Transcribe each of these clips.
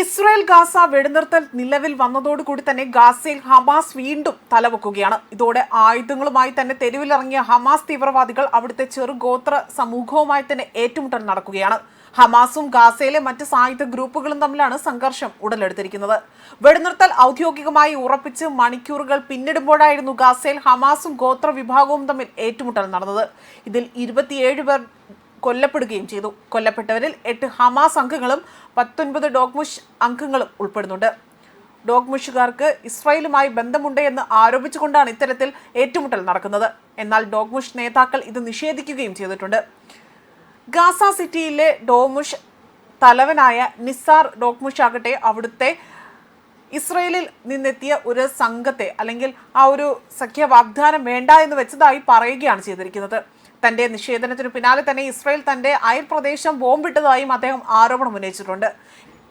Israel Gaza വെടിനിർത്തൽ നിലവിൽ വന്നതോടുകൂടി തന്നെ ഗാസയിൽ ഹമാസ് വീണ്ടും തലവെക്കുകയാണ്. ഇതോടെ ആയുധങ്ങളുമായി തന്നെ തെരുവിലിറങ്ങിയ ഹമാസ് തീവ്രവാദികൾ അവിടുത്തെ ചെറുഗോത്ര സമൂഹവുമായി തന്നെ ഏറ്റുമുട്ടൽ നടക്കുകയാണ്. ഹമാസും ഗാസയിലെ മറ്റ് സായുധ ഗ്രൂപ്പുകളും തമ്മിലാണ് സംഘർഷം ഉടലെടുത്തിരിക്കുന്നത്. വെടിനിർത്തൽ ഔദ്യോഗികമായി ഉറപ്പിച്ച് മണിക്കൂറുകൾ പിന്നിടുമ്പോഴായിരുന്നു ഗാസയിൽ ഹമാസും ഗോത്ര വിഭാഗവും തമ്മിൽ ഏറ്റുമുട്ടൽ നടന്നത്. ഇതിൽ ഇരുപത്തിയേഴ് പേർ കൊല്ലപ്പെടുകയും ചെയ്തു. കൊല്ലപ്പെട്ടവരിൽ എട്ട് ഹമാസ് അംഗങ്ങളും പത്തൊൻപത് ഡോഗ്മുഷ് അംഗങ്ങളും ഉൾപ്പെടുന്നുണ്ട്. ഡോഗ്മുഷുകാർക്ക് ഇസ്രായേലുമായി ബന്ധമുണ്ട് എന്ന് ആരോപിച്ചുകൊണ്ടാണ് ഇത്തരത്തിൽ ഏറ്റുമുട്ടൽ നടക്കുന്നത്. എന്നാൽ ഡോഗ്മുഷ് നേതാക്കൾ ഇത് നിഷേധിക്കുകയും ചെയ്തിട്ടുണ്ട്. ഗാസ സിറ്റിയിലെ ഡോമുഷ് തലവനായ നിസാർ ഡോഗ്മുഷ് ആകട്ടെ അവിടുത്തെ ഇസ്രയേലിൽ നിന്നെത്തിയ ഒരു സംഘത്തെ അല്ലെങ്കിൽ ആ ഒരു സഖ്യ വാഗ്ദാനം വേണ്ട എന്ന് വെച്ചതായി പറയുകയാണ് ചെയ്തിരിക്കുന്നത്. തന്റെ നിഷേധനത്തിനു പിന്നാലെ തന്നെ ഇസ്രായേൽ തന്റെ അയൽ പ്രദേശം ബോംബിട്ടതായും അദ്ദേഹം ആരോപണം ഉന്നയിച്ചിട്ടുണ്ട്.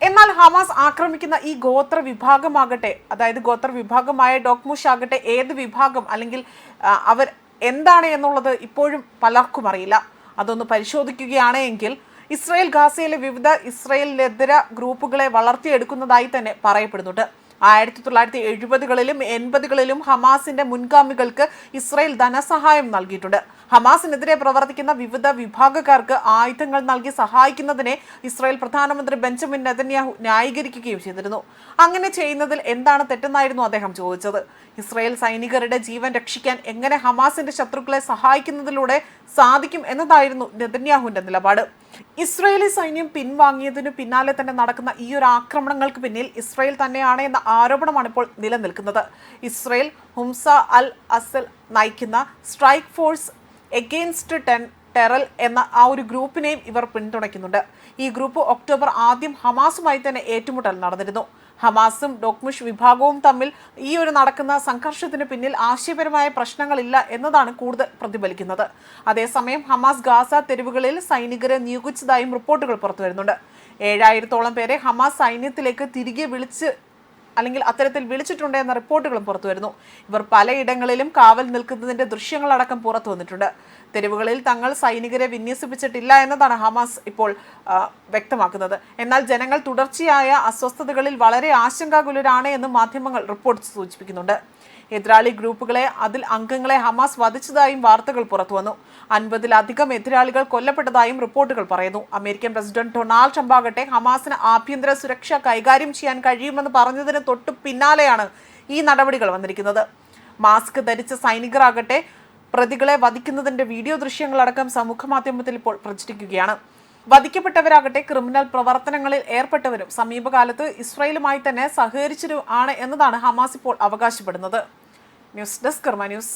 എന്നാൽ ഹമാസ് ആക്രമിക്കുന്ന ഈ ഗോത്ര വിഭാഗമാകട്ടെ അതായത് ഗോത്ര വിഭാഗമായ ഡോക്മുഷ് ആകട്ടെ ഏത് വിഭാഗം അല്ലെങ്കിൽ അവർ എന്താണ് എന്നുള്ളത് ഇപ്പോഴും പലർക്കും അറിയില്ല. അതൊന്ന് പരിശോധിക്കുകയാണ് എങ്കിൽ ഇസ്രായേൽ ഗാസയിലെ വിവിധ ഇസ്രായേലിനെതിര ഗ്രൂപ്പുകളെ വളർത്തിയെടുക്കുന്നതായി തന്നെ പറയപ്പെടുന്നുണ്ട്. ആയിരത്തി തൊള്ളായിരത്തി എഴുപതുകളിലും എൺപതുകളിലും ഹമാസിന്റെ മുൻഗാമികൾക്ക് ഇസ്രായേൽ ധനസഹായം നൽകിയിട്ടുണ്ട്. ഹമാസിനെതിരെ പ്രവർത്തിക്കുന്ന വിവിധ വിഭാഗക്കാർക്ക് ആയുധങ്ങൾ നൽകി സഹായിക്കുന്നതിനെ ഇസ്രായേൽ പ്രധാനമന്ത്രി ബെഞ്ചമിൻ നെതന്യാഹു ന്യായീകരിക്കുകയും ചെയ്തിരുന്നു. അങ്ങനെ ചെയ്യുന്നതിൽ എന്താണ് തെറ്റെന്നായിരുന്നു അദ്ദേഹം ചോദിച്ചത്. ഇസ്രായേൽ സൈനികരുടെ ജീവൻ രക്ഷിക്കാൻ എങ്ങനെ ഹമാസിന്റെ ശത്രുക്കളെ സഹായിക്കുന്നതിലൂടെ സാധിക്കും എന്നതായിരുന്നു നെതന്യാഹുവിന്റെ നിലപാട്. ഇസ്രായേലി സൈന്യം പിൻവാങ്ങിയതിനു പിന്നാലെ തന്നെ നടക്കുന്ന ഈ ഒരു ആക്രമണങ്ങൾക്ക് പിന്നിൽ ഇസ്രായേൽ തന്നെയാണ് എന്ന ആരോപണമാണ് ഇപ്പോൾ നിലനിൽക്കുന്നത്. ഇസ്രായേൽ ഹുംസ അൽ അസൽ നയിക്കുന്ന strike force against ten terror എന്ന ആ ഒരു ഗ്രൂപ്പിനെയും ഇവർ പിന്തുണയ്ക്കുന്നുണ്ട്. ഈ ഗ്രൂപ്പ് ഒക്ടോബർ ആദ്യം ഹമാസുമായി തന്നെ ഏറ്റുമുട്ടൽ നടന്നിരുന്നു. ഹമാസും ഡോക്മുഷ് വിഭാഗവും തമ്മിൽ ഈ ഒരു നടക്കുന്ന സംഘർഷത്തിന് പിന്നിൽ ആശയപരമായ പ്രശ്നങ്ങളില്ല എന്നതാണ് കൂടുതൽ പ്രതിഫലിക്കുന്നത്. അതേസമയം ഹമാസ് ഗാസ തെരുവുകളിൽ സൈനികരെ നിയോഗിച്ചതായും റിപ്പോർട്ടുകൾ പുറത്തുവരുന്നുണ്ട്. ഏഴായിരത്തോളം പേരെ ഹമാസ് സൈന്യത്തിലേക്ക് തിരികെ വിളിച്ച് അല്ലെങ്കിൽ അത്തരത്തിൽ വിളിച്ചിട്ടുണ്ട് എന്ന റിപ്പോർട്ടുകളും പുറത്തുവരുന്നു ഇവർ പലയിടങ്ങളിലും കാവൽ നിൽക്കുന്നതിന്റെ ദൃശ്യങ്ങളടക്കം പുറത്തു വന്നിട്ടുണ്ട്. തെരുവുകളിൽ തങ്ങൾ സൈനികരെ വിന്യസിപ്പിച്ചിട്ടില്ല എന്നതാണ് ഹമാസ് ഇപ്പോൾ വ്യക്തമാക്കുന്നത്. എന്നാൽ ജനങ്ങൾ തുടർച്ചയായ അസ്വസ്ഥതകളിൽ വളരെ ആശങ്കാകുലരാണ് എന്ന് മാധ്യമങ്ങൾ റിപ്പോർട്ട് സൂചിപ്പിക്കുന്നുണ്ട്. എതിരാളി ഗ്രൂപ്പുകളെ അതിൽ അംഗങ്ങളെ ഹമാസ് വധിച്ചതായും വാർത്തകൾ പുറത്തുവന്നു അൻപതിലധികം എതിരാളികൾ കൊല്ലപ്പെട്ടതായും റിപ്പോർട്ടുകൾ പറയുന്നു. അമേരിക്കൻ പ്രസിഡന്റ് ഡൊണാൾഡ് ട്രംപ് ആകട്ടെ ഹമാസിന് ആഭ്യന്തര സുരക്ഷ കൈകാര്യം ചെയ്യാൻ കഴിയുമെന്ന് പറഞ്ഞതിന് തൊട്ടു പിന്നാലെയാണ് ഈ നടപടികൾ വന്നിരിക്കുന്നത്. മാസ്ക് ധരിച്ച സൈനികരാകട്ടെ പ്രതികളെ വധിക്കുന്നതിന്റെ വീഡിയോ ദൃശ്യങ്ങളടക്കം സമൂഹ മാധ്യമത്തിൽ ഇപ്പോൾ പ്രചരിക്കുകയാണ് വധിക്കപ്പെട്ടവരാകട്ടെ ക്രിമിനൽ പ്രവർത്തനങ്ങളിൽ ഏർപ്പെട്ടവരും സമീപകാലത്ത് ഇസ്രായേലുമായി തന്നെ സഹകരിച്ചവരും ആണ് എന്നതാണ് ഹമാസ് ഇപ്പോൾ അവകാശപ്പെടുന്നത്. News desk news.